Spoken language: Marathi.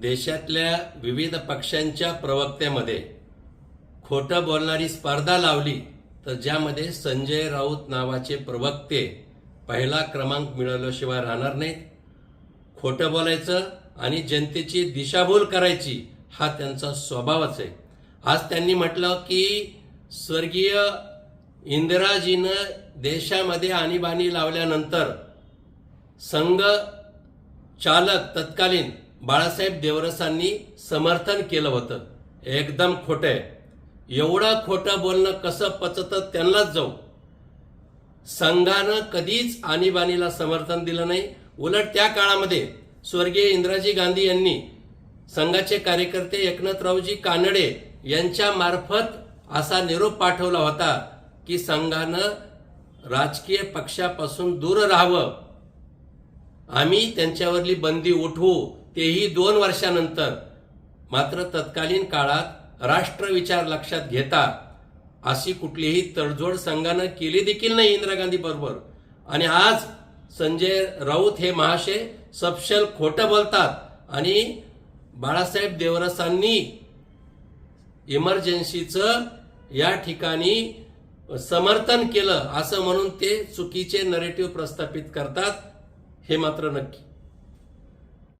देशातल्या विविध पक्षांच्या प्रवक्त्यामध्ये खोटं बोलणारी स्पर्धा लावली तर ज्यामध्ये संजय राऊत नावाचे प्रवक्ते पहिला क्रमांक मिळवल्याशिवाय राहणार नाहीत. खोटं बोलायचं आणि जनतेची दिशाभूल करायची हा त्यांचा स्वभावच आहे. आज त्यांनी म्हटलं की स्वर्गीय इंदिराजीनं देशामध्ये आणीबाणी लावल्यानंतर संघ चालक तत्कालीन बाळासाहेब देवरसांनी समर्थन केलं होतं. एकदम खोटं आहे. एवढं खोटं बोलणं कसं पचतं त्यांनाच जाऊ. संघानं कधीच आणीबाणीला समर्थन दिलं नाही. उलट त्या काळामध्ये स्वर्गीय इंदिराजी गांधी यांनी संघाचे कार्यकर्ते एकनाथरावजी कानडे यांच्या मार्फत असा निरोप पाठवला होता की संघानं राजकीय पक्षापासून दूर राहावं. आम्ही त्यांच्यावरली बंदी उठवू. तेही दोन वर्षानंतर. मात्र तत्कालीन काळात राष्ट्रविचार लक्षात घेता अशी कुठलीही तडजोड संघानं केली देखील नाही इंदिरा गांधी बरोबर. आणि आज संजय राऊत हे महाशय सपशल खोटं बोलतात आणि बाळासाहेब देवरसांनी इमर्जन्सीचं या ठिकाणी समर्थन केलं असं म्हणून ते चुकीचे नरेटिव्ह प्रस्थापित करतात हे मात्र नक्की.